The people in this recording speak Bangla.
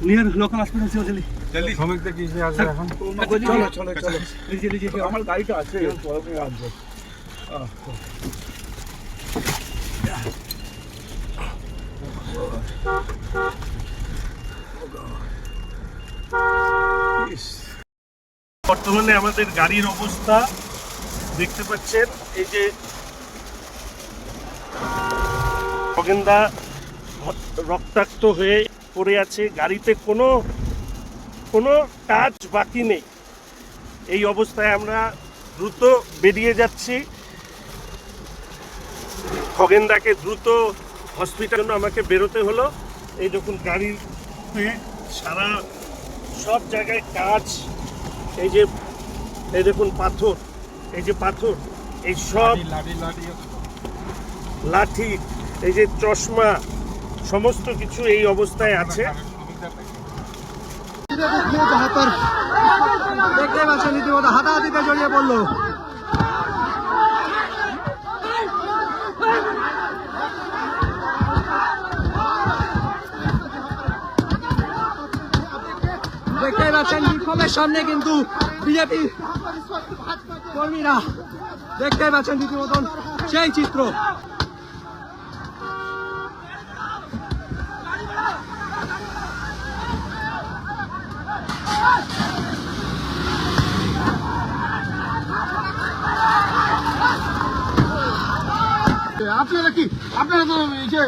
নিয়ার লোকাল হাসপাতাল চলে চলি জলদি। আছে এখন? চলো চলো চলো আমার গাড়িটা আছে বর্তমানে আমাদের গাড়ির অবস্থা দেখতে পাচ্ছেন এই যে রক্তাক্ত হয়ে পড়ে আছে। গাড়িতে কোনো কোনো কাজ বাকি নেই। এই অবস্থায় আমরা দ্রুত বেরিয়ে যাচ্ছি। খগেন্দাকে দ্রুত হসপিটাল আমাকে বেরোতে হলো। এই দেখুন গাড়িতে সারা সব জায়গায় কাজ। এই যে এই দেখুন পাথর। এই যে পাথর এই সব লাঠি এই যে চশমা সমস্ত কিছু এই অবস্থায় আছে। দেখতে পাচ্ছেন রীতিমতো হাতাহাতিতে জড়িয়ে পড়ল। দেখতে পাচ্ছেন, বিক্ষোভের সামনে কিন্তু বিজেপি কর্মীরা দেখতে পাচ্ছেন, রীতিমতন সেই চিত্র। আপনারা কি আপনারা তো এই যে